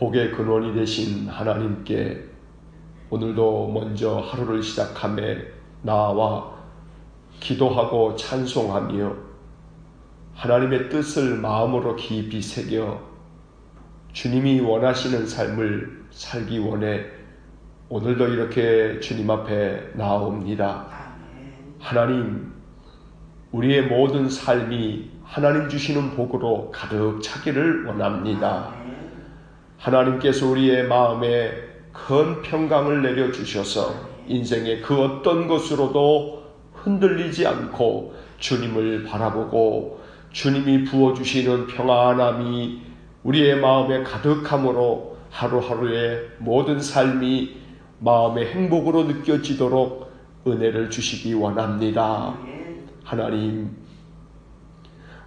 복의 근원이 되신 하나님께 오늘도 먼저 하루를 시작함에 나와 기도하고 찬송하며 하나님의 뜻을 마음으로 깊이 새겨 주님이 원하시는 삶을 살기 원해 오늘도 이렇게 주님 앞에 나옵니다. 하나님, 우리의 모든 삶이 하나님 주시는 복으로 가득 차기를 원합니다. 하나님께서 우리의 마음에 큰 평강을 내려 주셔서 인생의 그 어떤 것으로도 흔들리지 않고 주님을 바라보고 주님이 부어주시는 평안함이 우리의 마음에 가득함으로 하루하루의 모든 삶이 마음의 행복으로 느껴지도록 은혜를 주시기 원합니다. 하나님,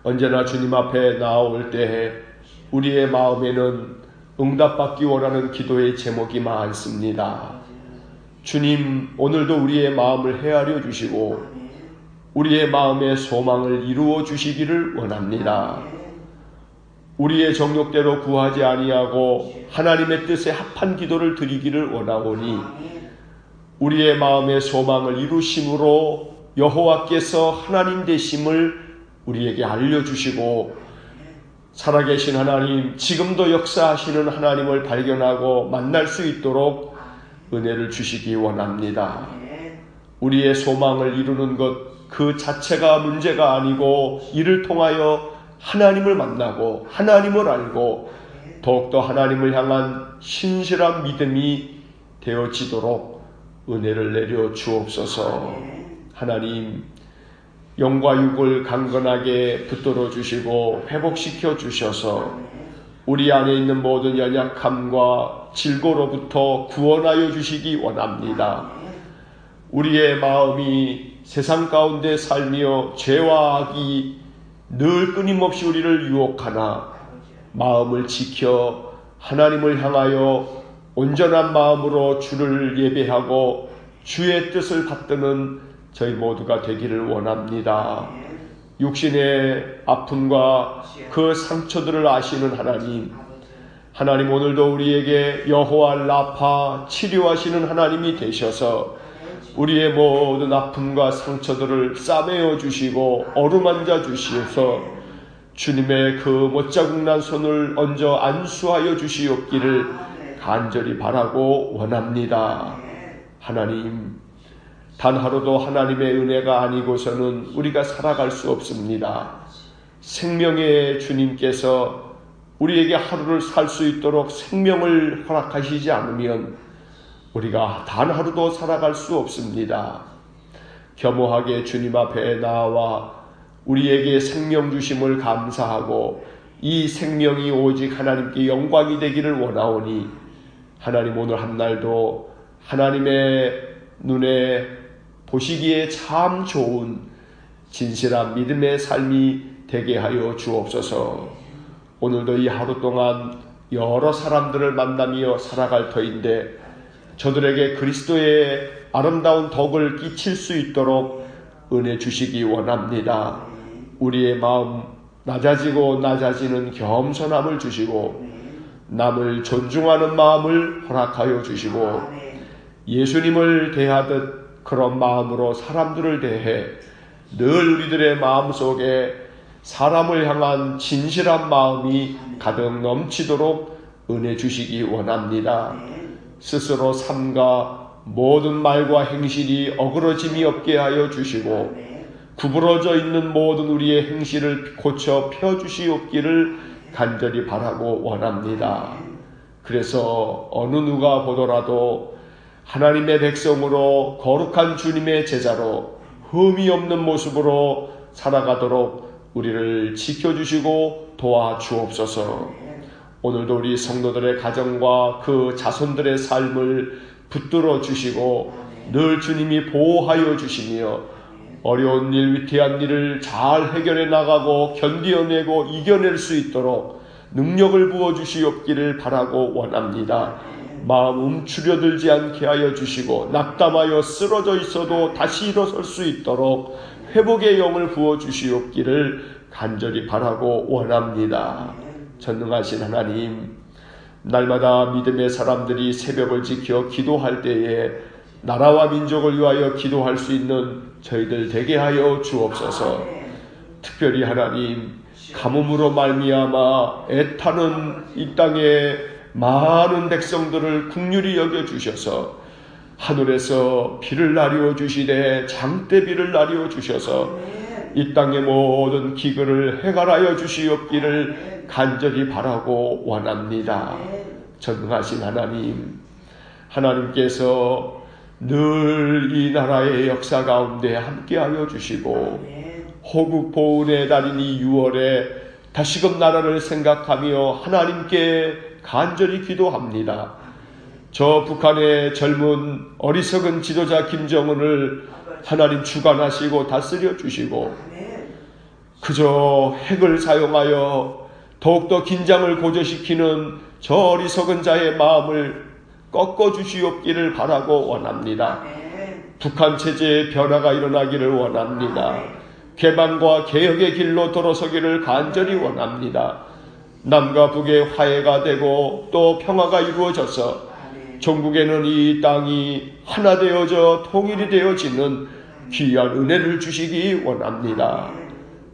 언제나 주님 앞에 나올 때 우리의 마음에는 응답받기 원하는 기도의 제목이 많습니다. 주님, 오늘도 우리의 마음을 헤아려 주시고 우리의 마음의 소망을 이루어 주시기를 원합니다. 우리의 정욕대로 구하지 아니하고 하나님의 뜻에 합한 기도를 드리기를 원하오니 우리의 마음의 소망을 이루심으로 여호와께서 하나님 되심을 우리에게 알려주시고 살아계신 하나님, 지금도 역사하시는 하나님을 발견하고 만날 수 있도록 은혜를 주시기 원합니다. 우리의 소망을 이루는 것 그 자체가 문제가 아니고 이를 통하여 하나님을 만나고 하나님을 알고 더욱더 하나님을 향한 신실한 믿음이 되어지도록 은혜를 내려 주옵소서. 하나님, 영과 육을 강건하게 붙들어 주시고 회복시켜 주셔서 우리 안에 있는 모든 연약함과 질고로부터 구원하여 주시기 원합니다. 우리의 마음이 세상 가운데 살며 죄와 악이 늘 끊임없이 우리를 유혹하나 마음을 지켜 하나님을 향하여 온전한 마음으로 주를 예배하고 주의 뜻을 받드는 저희 모두가 되기를 원합니다. 육신의 아픔과 그 상처들을 아시는 하나님, 하나님 오늘도 우리에게 여호와 라파 치료하시는 하나님이 되셔서 우리의 모든 아픔과 상처들을 싸매어 주시고 어루만져 주시어서 주님의 그 못자국난 손을 얹어 안수하여 주시옵기를 간절히 바라고 원합니다. 하나님, 단 하루도 하나님의 은혜가 아니고서는 우리가 살아갈 수 없습니다. 생명의 주님께서 우리에게 하루를 살 수 있도록 생명을 허락하시지 않으면 우리가 단 하루도 살아갈 수 없습니다. 겸허하게 주님 앞에 나와 우리에게 생명 주심을 감사하고 이 생명이 오직 하나님께 영광이 되기를 원하오니 하나님 오늘 한 날도 하나님의 눈에 보시기에 참 좋은 진실한 믿음의 삶이 되게 하여 주옵소서. 오늘도 이 하루 동안 여러 사람들을 만나며 살아갈 터인데 저들에게 그리스도의 아름다운 덕을 끼칠 수 있도록 은혜 주시기 원합니다. 우리의 마음 낮아지고 낮아지는 겸손함을 주시고 남을 존중하는 마음을 허락하여 주시고 예수님을 대하듯 그런 마음으로 사람들을 대해 늘 우리들의 마음 속에 사람을 향한 진실한 마음이 가득 넘치도록 은혜 주시기 원합니다. 스스로 삶과 모든 말과 행실이 어그러짐이 없게 하여 주시고 구부러져 있는 모든 우리의 행실을 고쳐 펴 주시옵기를 간절히 바라고 원합니다. 그래서 어느 누가 보더라도 하나님의 백성으로 거룩한 주님의 제자로 흠이 없는 모습으로 살아가도록 우리를 지켜주시고 도와주옵소서. 오늘도 우리 성도들의 가정과 그 자손들의 삶을 붙들어 주시고 늘 주님이 보호하여 주시며 어려운 일, 위태한 일을 잘 해결해 나가고 견디어내고 이겨낼 수 있도록 능력을 부어 주시옵기를 바라고 원합니다. 마음 움츠려들지 않게 하여 주시고 낙담하여 쓰러져 있어도 다시 일어설 수 있도록 회복의 영을 부어 주시옵기를 간절히 바라고 원합니다. 전능하신 하나님, 날마다 믿음의 사람들이 새벽을 지켜 기도할 때에 나라와 민족을 위하여 기도할 수 있는 저희들 되게 하여 주옵소서. 특별히 하나님 가뭄으로 말미암아 애타는 이 땅에 많은 백성들을 국률이 여겨 주셔서 하늘에서 비를 나리워 주시되 장대비를 나리워 주셔서 이 땅의 모든 기근을 해갈하여 주시옵기를 간절히 바라고 원합니다. 전능하신 하나님, 하나님께서 늘 이 나라의 역사 가운데 함께하여 주시고 호국 보훈의 달인 이 6월에 다시금 나라를 생각하며 하나님께 간절히 기도합니다. 저 북한의 젊은 어리석은 지도자 김정은을 하나님 주관하시고 다스려 주시고 그저 핵을 사용하여 더욱더 긴장을 고조시키는 저 어리석은 자의 마음을 꺾어 주시옵기를 바라고 원합니다. 북한 체제의 변화가 일어나기를 원합니다. 개방과 개혁의 길로 돌아서기를 간절히 원합니다. 남과 북의 화해가 되고 또 평화가 이루어져서 전국에는 이 땅이 하나 되어져 통일이 되어지는 귀한 은혜를 주시기 원합니다.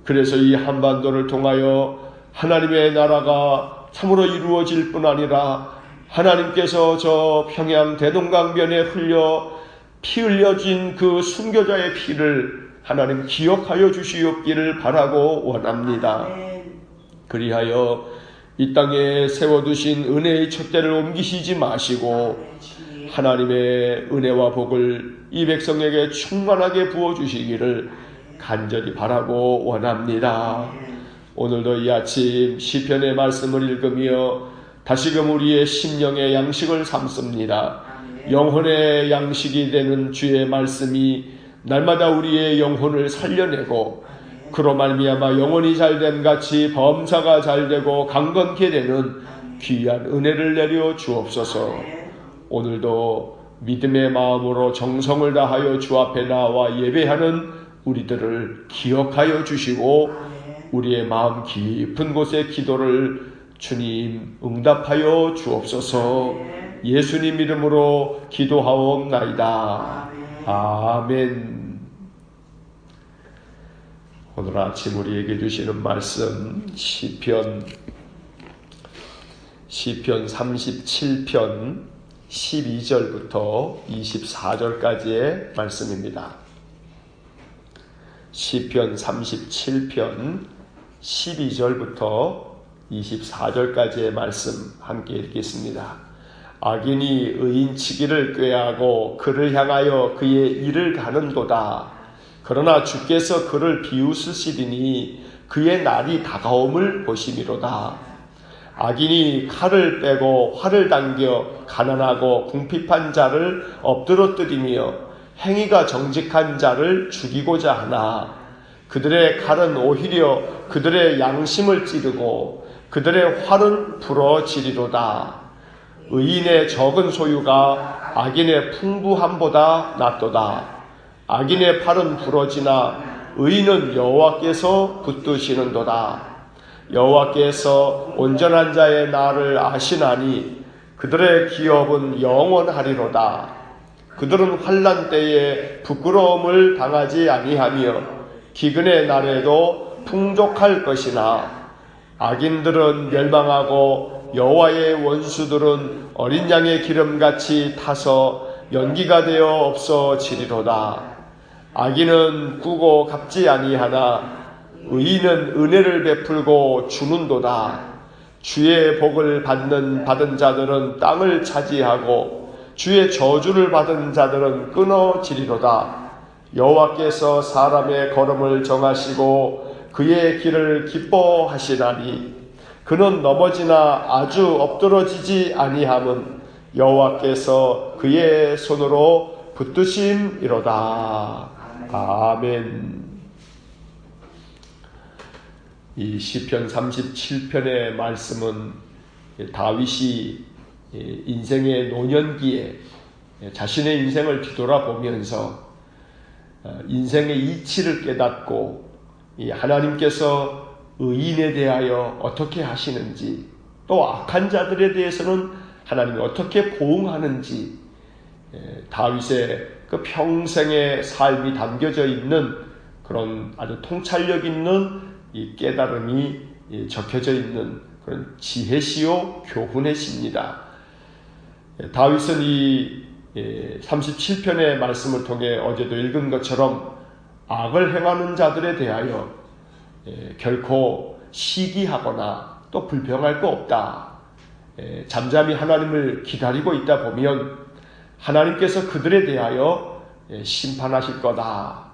그래서 이 한반도를 통하여 하나님의 나라가 참으로 이루어질 뿐 아니라 하나님께서 저 평양 대동강변에 흘려 피 흘려진 그 순교자의 피를 하나님 기억하여 주시옵기를 바라고 원합니다. 그리하여 이 땅에 세워두신 은혜의 촛대를 옮기시지 마시고 하나님의 은혜와 복을 이 백성에게 충만하게 부어주시기를 간절히 바라고 원합니다. 오늘도 이 아침 시편의 말씀을 읽으며 다시금 우리의 심령의 양식을 삼습니다. 영혼의 양식이 되는 주의 말씀이 날마다 우리의 영혼을 살려내고 그로 말미암아 영혼이 잘된 같이 범사가 잘되고 강건케 되는 귀한 은혜를 내려 주옵소서. 오늘도 믿음의 마음으로 정성을 다하여 주 앞에 나와 예배하는 우리들을 기억하여 주시고 우리의 마음 깊은 곳에 기도를 주님 응답하여 주옵소서. 예수님 이름으로 기도하옵나이다. 아멘. 오늘 아침 우리에게 주시는 말씀 시편 시편 37편 12절부터 24절까지의 말씀입니다. 시편 37편 12절부터 24절까지의 말씀 함께 읽겠습니다. 악인이 의인치기를 꾀하고 그를 향하여 그의 일을 가는도다. 그러나 주께서 그를 비웃으시리니 그의 날이 다가옴을 보심이로다. 악인이 칼을 빼고 활을 당겨 가난하고 궁핍한 자를 엎드러뜨리며 행위가 정직한 자를 죽이고자 하나 그들의 칼은 오히려 그들의 양심을 찌르고 그들의 활은 부러지리로다. 의인의 적은 소유가 악인의 풍부함보다 낫도다. 악인의 팔은 부러지나 의인은 여호와께서 붙드시는도다. 여호와께서 온전한 자의 나를 아시나니 그들의 기업은 영원하리로다. 그들은 환란 때에 부끄러움을 당하지 아니하며 기근의 날에도 풍족할 것이나 악인들은 멸망하고 여호와의 원수들은 어린 양의 기름같이 타서 연기가 되어 없어지리로다. 악인은 꾸고 갚지 아니하나 의인은 은혜를 베풀고 주는도다. 주의 복을 받는 받은 자들은 땅을 차지하고 주의 저주를 받은 자들은 끊어지리로다. 여호와께서 사람의 걸음을 정하시고 그의 길을 기뻐하시나니 그는 넘어지나 아주 엎드러지지 아니함은 여호와께서 그의 손으로 붙드심이로다. 아멘. 이 시편 37편의 말씀은 다윗이 인생의 노년기에 자신의 인생을 뒤돌아보면서 어, 인생의 이치를 깨닫고 하나님께서 의인에 대하여 어떻게 하시는지 또 악한 자들에 대해서는 하나님이 어떻게 보응하는지 예, 다윗의 그 평생의 삶이 담겨져 있는 그런 아주 통찰력 있는 이 깨달음이 적혀져 있는 그런 지혜시요 교훈의 시입니다. 예, 다윗은 이 37편의 예, 말씀을 통해 어제도 읽은 것처럼 악을 행하는 자들에 대하여 결코 시기하거나 또 불평할 거 없다. 잠잠히 하나님을 기다리고 있다 보면 하나님께서 그들에 대하여 심판하실 거다.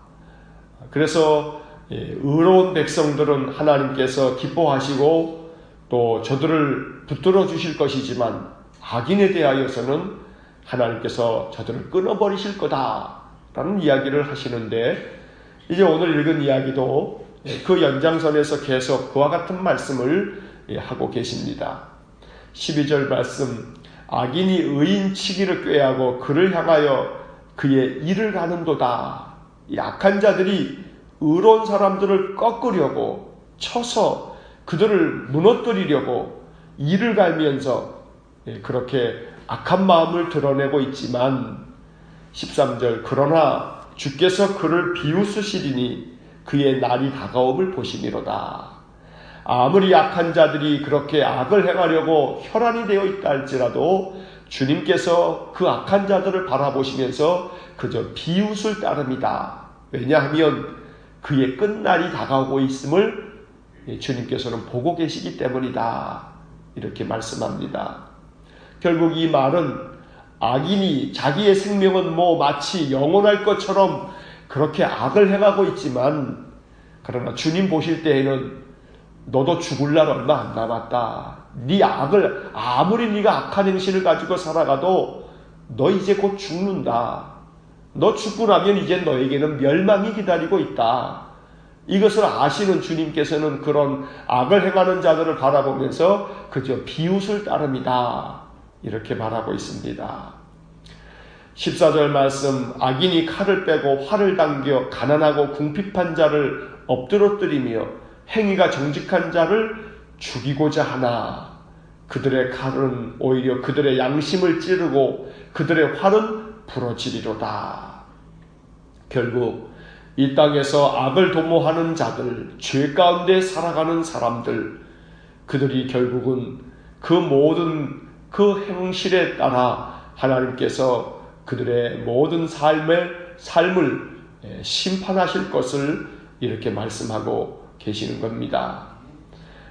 그래서 의로운 백성들은 하나님께서 기뻐하시고 또 저들을 붙들어 주실 것이지만 악인에 대하여서는 하나님께서 저들을 끊어버리실 거다라는 이야기를 하시는데 이제 오늘 읽은 이야기도 그 연장선에서 계속 그와 같은 말씀을 하고 계십니다. 12절 말씀 악인이 의인 치기를 꾀하고 그를 향하여 그의 일을 가는도다. 약한 자들이 의로운 사람들을 꺾으려고 쳐서 그들을 무너뜨리려고 이를 갈면서 예, 그렇게 악한 마음을 드러내고 있지만 13절 그러나 주께서 그를 비웃으시리니 그의 날이 다가옴을 보시미로다. 아무리 약한 자들이 그렇게 악을 행하려고 혈안이 되어 있다 할지라도 주님께서 그 악한 자들을 바라보시면서 그저 비웃을 따릅니다. 왜냐하면 그의 끝날이 다가오고 있음을 주님께서는 보고 계시기 때문이다. 이렇게 말씀합니다. 결국 이 말은 악인이 자기의 생명은 뭐 마치 영원할 것처럼 그렇게 악을 행하고 있지만 그러나 주님 보실 때에는 너도 죽을 날 얼마 안 남았다. 네 악을 아무리 네가 악한 행실을 가지고 살아가도 너 이제 곧 죽는다. 너 죽고 나면 이제 너에게는 멸망이 기다리고 있다. 이것을 아시는 주님께서는 그런 악을 행하는 자들을 바라보면서 그저 비웃을 따릅니다. 이렇게 말하고 있습니다. 14절 말씀 악인이 칼을 빼고 활을 당겨 가난하고 궁핍한 자를 엎드러뜨리며 행위가 정직한 자를 죽이고자 하나 그들의 칼은 오히려 그들의 양심을 찌르고 그들의 활은 부러지리로다. 결국 이 땅에서 악을 도모하는 자들, 죄 가운데 살아가는 사람들, 그들이 결국은 그 모든 그 행실에 따라 하나님께서 그들의 모든 삶의 삶을 심판하실 것을 이렇게 말씀하고 계시는 겁니다.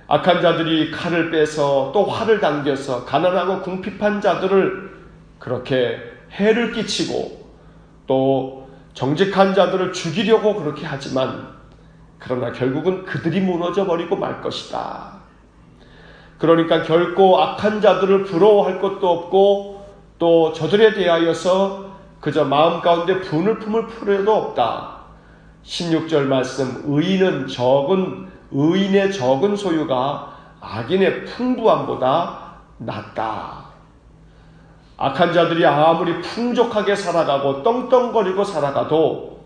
악한 자들이 칼을 빼서 또 활을 당겨서 가난하고 궁핍한 자들을 그렇게 해를 끼치고 또 정직한 자들을 죽이려고 그렇게 하지만 그러나 결국은 그들이 무너져 버리고 말 것이다. 그러니까 결코 악한 자들을 부러워할 것도 없고 또 저들에 대하여서 그저 마음 가운데 분을 품을 필요도 없다. 16절 말씀 의인은 적은 의인의 적은 소유가 악인의 풍부함보다 낫다. 악한 자들이 아무리 풍족하게 살아가고 떵떵거리고 살아가도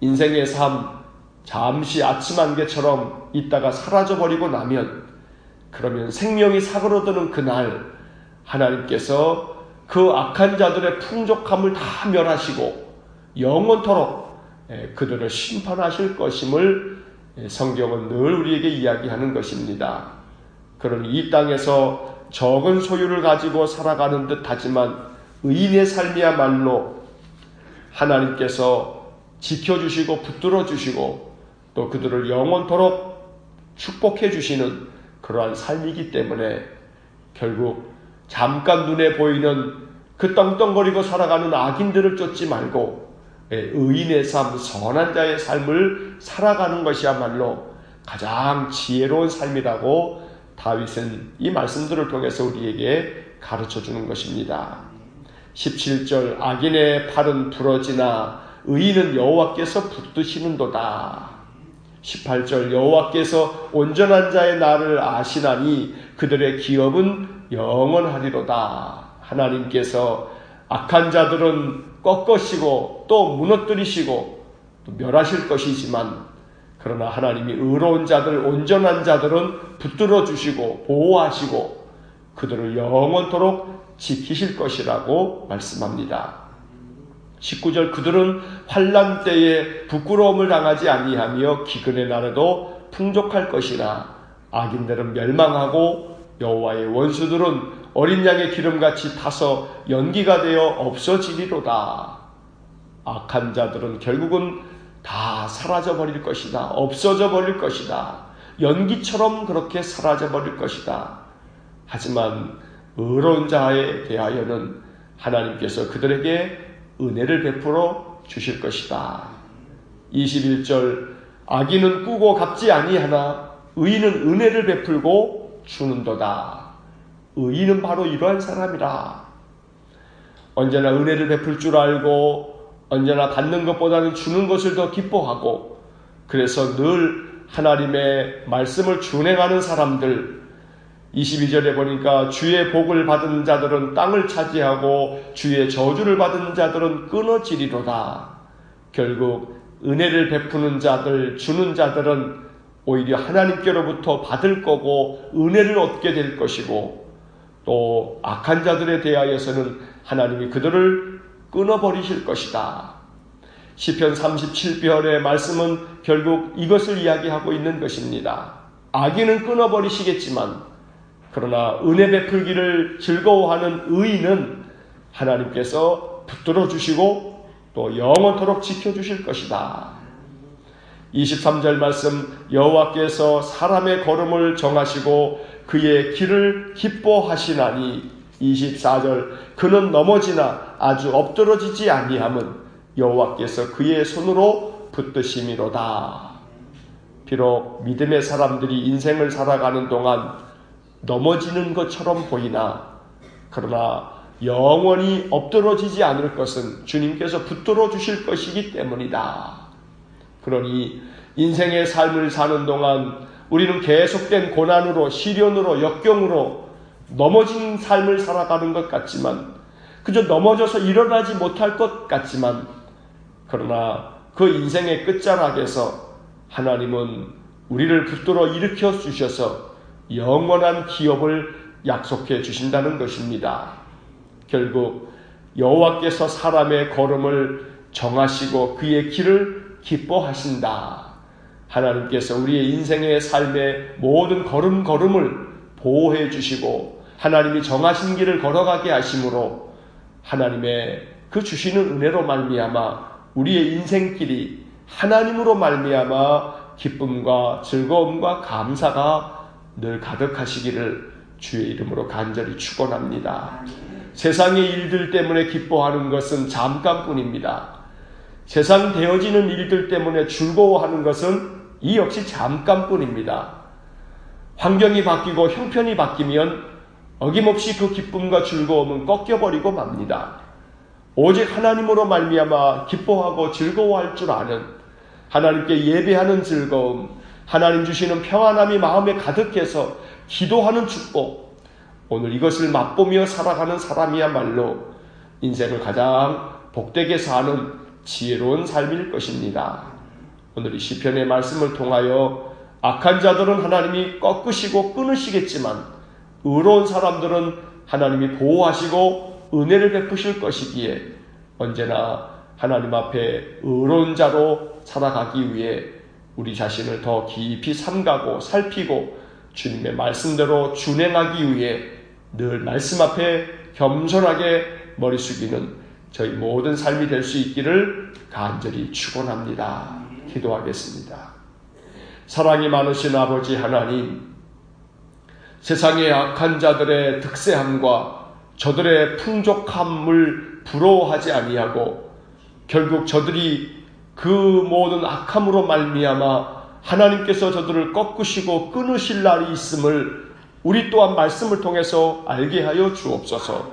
인생의 삶 잠시 아침 안개처럼 있다가 사라져버리고 나면 그러면 생명이 사그러드는 그날 하나님께서 그 악한 자들의 풍족함을 다 멸하시고 영원토록 예, 그들을 심판하실 것임을 예, 성경은 늘 우리에게 이야기하는 것입니다. 그러니 이 땅에서 적은 소유를 가지고 살아가는 듯 하지만 의인의 삶이야말로 하나님께서 지켜주시고 붙들어 주시고 또 그들을 영원토록 축복해 주시는 그러한 삶이기 때문에 결국 잠깐 눈에 보이는 그 떵떵거리고 살아가는 악인들을 쫓지 말고 예, 의인의 삶, 선한 자의 삶을 살아가는 것이야말로 가장 지혜로운 삶이라고 다윗은 이 말씀들을 통해서 우리에게 가르쳐 주는 것입니다. 17절 악인의 팔은 부러지나 의인은 여호와께서 붙드시는도다. 18절 여호와께서 온전한 자의 나를 아시나니 그들의 기업은 영원하리로다. 하나님께서 악한 자들은 꺾으시고 또 무너뜨리시고 또 멸하실 것이지만 그러나 하나님이 의로운 자들, 온전한 자들은 붙들어 주시고 보호하시고 그들을 영원토록 지키실 것이라고 말씀합니다. 19절 그들은 환란 때에 부끄러움을 당하지 아니하며 기근의 날에도 풍족할 것이나 악인들은 멸망하고 여호와의 원수들은 어린 양의 기름같이 타서 연기가 되어 없어지리로다. 악한 자들은 결국은 다 사라져 버릴 것이다. 없어져 버릴 것이다. 연기처럼 그렇게 사라져 버릴 것이다. 하지만 의로운 자에 대하여는 하나님께서 그들에게 은혜를 베풀어 주실 것이다. 21절 악인은 꾸고 갚지 아니하나 의인은 은혜를 베풀고 주는도다. 의인은 바로 이러한 사람이라. 언제나 은혜를 베풀 줄 알고 언제나 받는 것보다는 주는 것을 더 기뻐하고 그래서 늘 하나님의 말씀을 준행하는 사람들 22절에 보니까 주의 복을 받은 자들은 땅을 차지하고 주의 저주를 받은 자들은 끊어지리로다. 결국 은혜를 베푸는 자들, 주는 자들은 오히려 하나님께로부터 받을 거고 은혜를 얻게 될 것이고 또 악한 자들에 대하여서는 하나님이 그들을 끊어버리실 것이다. 시편 37편의 말씀은 결국 이것을 이야기하고 있는 것입니다. 악인은 끊어버리시겠지만 그러나 은혜 베풀기를 즐거워하는 의인은 하나님께서 붙들어 주시고 또 영원토록 지켜 주실 것이다. 23절 말씀 여호와께서 사람의 걸음을 정하시고 그의 길을 기뻐하시나니 24절 그는 넘어지나 아주 엎드러지지 아니함은 여호와께서 그의 손으로 붙드심이로다. 비록 믿음의 사람들이 인생을 살아가는 동안 넘어지는 것처럼 보이나 그러나 영원히 엎드러지지 않을 것은 주님께서 붙들어 주실 것이기 때문이다. 그러니 인생의 삶을 사는 동안 우리는 계속된 고난으로 시련으로 역경으로 넘어진 삶을 살아가는 것 같지만 그저 넘어져서 일어나지 못할 것 같지만 그러나 그 인생의 끝자락에서 하나님은 우리를 붙들어 일으켜 주셔서 영원한 기업을 약속해 주신다는 것입니다. 결국 여호와께서 사람의 걸음을 정하시고 그의 길을 기뻐하신다. 하나님께서 우리의 인생의 삶의 모든 걸음걸음을 보호해 주시고 하나님이 정하신 길을 걸어가게 하심으로 하나님의 그 주시는 은혜로 말미암아 우리의 인생길이 하나님으로 말미암아 기쁨과 즐거움과 감사가 늘 가득하시기를 주의 이름으로 간절히 축원합니다. 세상의 일들 때문에 기뻐하는 것은 잠깐뿐입니다. 세상 되어지는 일들 때문에 즐거워하는 것은 이 역시 잠깐뿐입니다. 환경이 바뀌고 형편이 바뀌면 어김없이 그 기쁨과 즐거움은 꺾여버리고 맙니다. 오직 하나님으로 말미암아 기뻐하고 즐거워할 줄 아는 하나님께 예배하는 즐거움, 하나님 주시는 평안함이 마음에 가득해서 기도하는 축복, 오늘 이것을 맛보며 살아가는 사람이야말로 인생을 가장 복되게 사는 지혜로운 삶일 것입니다. 오늘 이 시편의 말씀을 통하여 악한 자들은 하나님이 꺾으시고 끊으시겠지만 의로운 사람들은 하나님이 보호하시고 은혜를 베푸실 것이기에 언제나 하나님 앞에 의로운 자로 살아가기 위해 우리 자신을 더 깊이 삼가고 살피고 주님의 말씀대로 준행하기 위해 늘 말씀 앞에 겸손하게 머리 숙이는 저희 모든 삶이 될 수 있기를 간절히 축원합니다. 기도하겠습니다. 사랑이 많으신 아버지 하나님, 세상의 악한 자들의 득세함과 저들의 풍족함을 부러워하지 아니하고 결국 저들이 그 모든 악함으로 말미암아 하나님께서 저들을 꺾으시고 끊으실 날이 있음을 우리 또한 말씀을 통해서 알게 하여 주옵소서.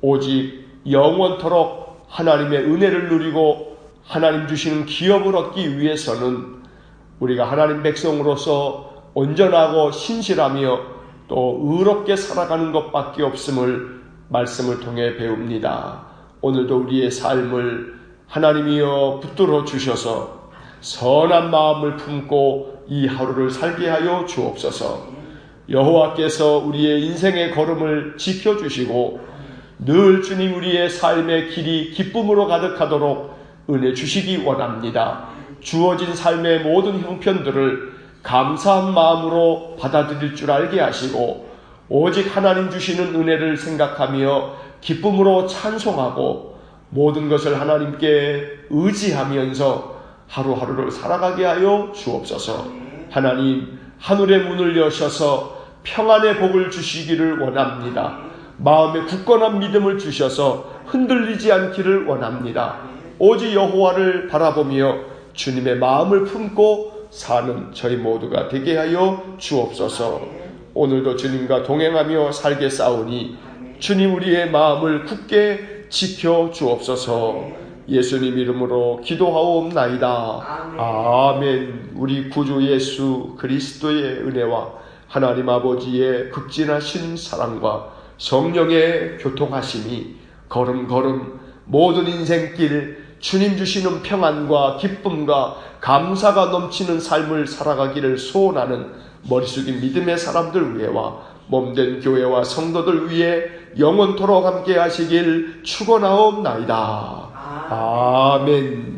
오직 영원토록 하나님의 은혜를 누리고 하나님 주시는 기업을 얻기 위해서는 우리가 하나님 백성으로서 온전하고 신실하며 또 의롭게 살아가는 것밖에 없음을 말씀을 통해 배웁니다. 오늘도 우리의 삶을 하나님이여 붙들어 주셔서 선한 마음을 품고 이 하루를 살게 하여 주옵소서. 여호와께서 우리의 인생의 걸음을 지켜주시고 늘 주님 우리의 삶의 길이 기쁨으로 가득하도록 은혜 주시기 원합니다. 주어진 삶의 모든 형편들을 감사한 마음으로 받아들일 줄 알게 하시고 오직 하나님 주시는 은혜를 생각하며 기쁨으로 찬송하고 모든 것을 하나님께 의지하면서 하루하루를 살아가게 하여 주옵소서. 하나님 하늘의 문을 여셔서 평안의 복을 주시기를 원합니다. 마음에 굳건한 믿음을 주셔서 흔들리지 않기를 원합니다. 오직 여호와를 바라보며 주님의 마음을 품고 사는 저희 모두가 되게 하여 주옵소서. 오늘도 주님과 동행하며 살게 싸우니 주님 우리의 마음을 굳게 지켜 주옵소서. 예수님 이름으로 기도하옵나이다. 아멘. 우리 구주 예수 그리스도의 은혜와 하나님 아버지의 극진하신 사랑과 성령의 교통하심이 걸음걸음 모든 인생길 주님 주시는 평안과 기쁨과 감사가 넘치는 삶을 살아가기를 소원하는 머리 숙인 믿음의 사람들 위해와 몸된 교회와 성도들 위해 영원토록 함께 하시길 축원하옵나이다. 아멘.